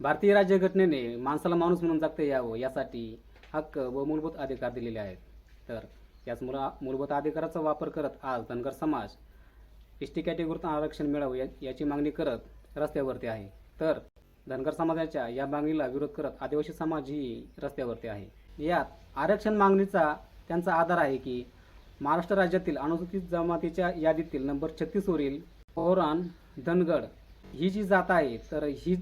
भारतीय राज्यघटनेने माणसाला माणूस म्हणून जगता यावं यासाठी हक्क व मूलभूत अधिकार दिलेले आहेत. तर याच मुला मूलभूत अधिकाराचा वापर करत आज धनगर समाज एस टी कॅटेगोरीत आरक्षण मिळावं या याची मागणी करत रस्त्यावरती आहे. तर धनगर समाजाच्या या मागणीला विरोध करत आदिवासी समाज ही रस्त्यावरती आहे. यात आरक्षण मागणीचा त्यांचा आधार आहे की महाराष्ट्र राज्यातील अनुसूचित जमातीच्या यादीतील नंबर छत्तीसवरील पौराण धनगड ही जी जात आहे तर ही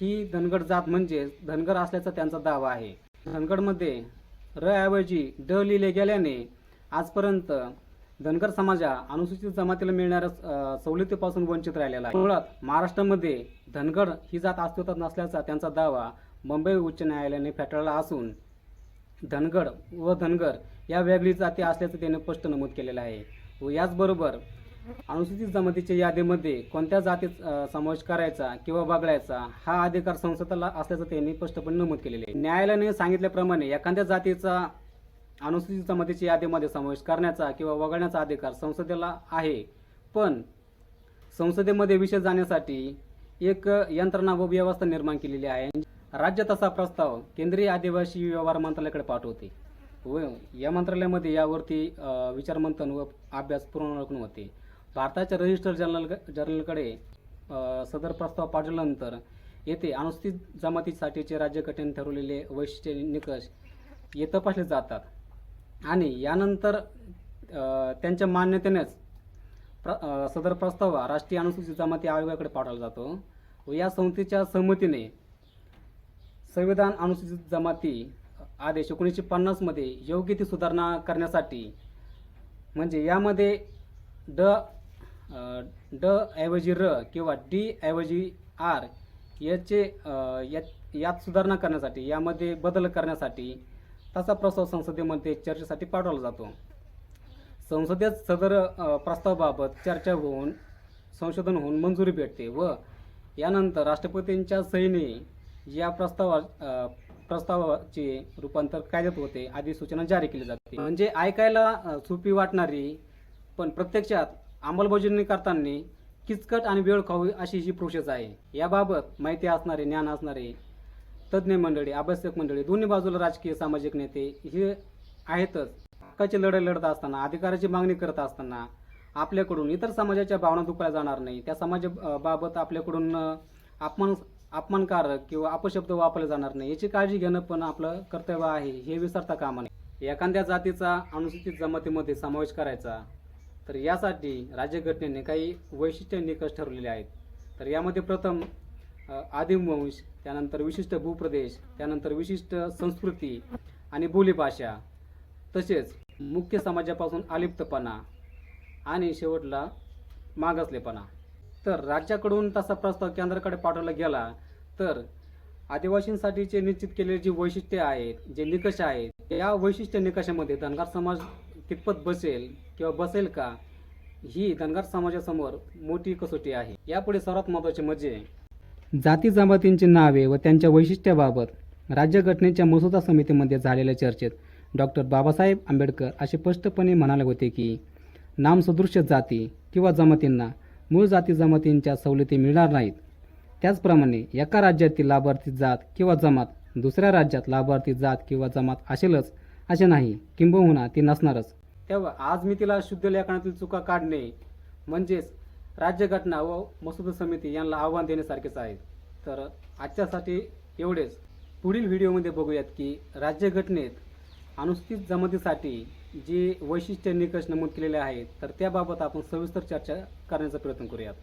ही धनगड जात म्हणजे धनगर असल्याचा त्यांचा दावा आहे. धनगडमध्ये र ऐवजी ड लिहिले गेल्याने आजपर्यंत धनगर समाजा अनुसूचित जमातीला मिळणाऱ्या सवलतीपासून वंचित राहिलेला आहे. मुळात महाराष्ट्रामध्ये धनगड ही जात अस्तित्वात नसल्याचा त्यांचा दावा मुंबई उच्च न्यायालयाने फेटाळला असून धनगड व धनगर या वेगळी जाती असल्याचं त्याने स्पष्ट नमूद केलेलं आहे. व याचबरोबर अनुसूचित जमातीच्या यादीमध्ये कोणत्या जातीत समावेश करायचा किंवा वगळायचा हा अधिकार संसदेला असल्याचं त्यांनी स्पष्टपणे नमूद केलेले आहे. न्यायालयाने सांगितल्याप्रमाणे एखाद्या जातीचा अनुसूचित जमातीच्या यादीमध्ये समावेश करण्याचा किंवा वगळण्याचा अधिकार संसदेला आहे. पण संसदेमध्ये विषय जाण्यासाठी एक यंत्रणा व व्यवस्था निर्माण केलेली आहे. राज्य तसा प्रस्ताव केंद्रीय आदिवासी व्यवहार मंत्रालयाकडे पाठवते व या मंत्रालयामध्ये यावरती विचारमंथन व अभ्यास पूर्ण होते भारताच्या रजिस्टर जनरल जनरलकडे सदर प्रस्ताव पाठवल्यानंतर येथे अनुसूचित जमातीसाठीचे राज्यघटनेने ठरवलेले वैशिष्ट्य निकष हे तपासले जातात. आणि यानंतर त्यांच्या मान्यतेनेच प्र सदर प्रस्ताव राष्ट्रीय अनुसूचित जमाती आयोगाकडे पाठवला जातो व या संस्थेच्या संमतीने संविधान अनुसूचित जमाती आदेश एकोणीसशे पन्नासमध्ये योग्य ती सुधारणा करण्यासाठी म्हणजे यामध्ये ड ड ऐवजी र किंवा डी ऐवजी आर याचे यात यात सुधारणा करण्यासाठी यामध्ये बदल करण्यासाठी तसा प्रस्ताव संसदेमध्ये चर्चेसाठी पाठवला जातो. संसदेत सदर प्रस्तावाबाबत चर्चा होऊन संशोधन होऊन मंजुरी भेटते व यानंतर राष्ट्रपतींच्या सहीने या प्रस्तावा प्रस्तावाचे रूपांतर कायद्यात होते. अधिसूचना जारी केली जाते. म्हणजे ऐकायला सोपी वाटणारी पण प्रत्यक्षात अंमलबजावणी करताना किचकट आणि वेळ खाऊ अशी ही प्रोसेस आहे. याबाबत माहिती असणारे ज्ञान असणारे तज्ज्ञ मंडळी अभ्यासक मंडळी दोन्ही बाजूला राजकीय सामाजिक नेते हे आहेतच. हक्काची लढाई लढत असताना अधिकाराची मागणी करत असताना आपल्याकडून इतर समाजाच्या भावना दुखल्या जाणार नाही. त्या समाजाबाबत आपल्याकडून अपमान अपमानकारक किंवा अपशब्द वापरले जाणार नाही. याची काळजी घेणं पण आपलं कर्तव्य आहे हे विसरता कामा नये. एखाद्या जातीचा अनुसूचित जमातीमध्ये समावेश करायचा तर यासाठी राज्यघटनेने काही वैशिष्ट्य निकष ठरवलेले आहेत. तर यामध्ये प्रथम आदिमवंश त्यानंतर विशिष्ट भूप्रदेश त्यानंतर विशिष्ट संस्कृती आणि बोलीभाषा तसेच मुख्य समाजापासून अलिप्तपणा आणि शेवटला मागासलेपणा. तर राज्याकडून तसा प्रस्ताव केंद्राकडे पाठवला गेला तर आदिवासींसाठीचे निश्चित केलेले जे वैशिष्ट्ये आहेत जे निकष आहेत या वैशिष्ट्य निकषामध्ये धनगर समाज कितपत बसेल किंवा बसेल का ही धनगर समाजासमोर मोठी कसोटी आहे. यापुढे सर्वात महत्त्वाचे म्हणजे जाती जमातींची नावे व त्यांच्या वैशिष्ट्याबाबत राज्यघटनेच्या मसुदा समितीमध्ये झालेल्या चर्चेत डॉक्टर बाबासाहेब आंबेडकर असे स्पष्टपणे म्हणाले होते की नामसदृश्य जाती किंवा जमातींना मूळ जाती जमातींच्या सवलती मिळणार नाहीत. त्याचप्रमाणे एका राज्यातील लाभार्थी जात किंवा जमात दुसऱ्या राज्यात लाभार्थी जात किंवा जमात असेलच असे नाही. किंबहुना ती नसणारच. तेव्हा आज मी तिला शुद्ध लेखनातील चुका काढणे म्हणजेच राज्यघटना व मसुदा समिती यांना आव्हान देण्यासारखेच आहे. तर आजच्यासाठी एवढेच. पुढील व्हिडिओमध्ये बघूयात की राज्यघटनेत अनुसूचित जमातीसाठी जे वैशिष्ट्य निकष नमूद केलेले आहेत तर त्याबाबत आपण सविस्तर चर्चा करण्याचा प्रयत्न करूयात.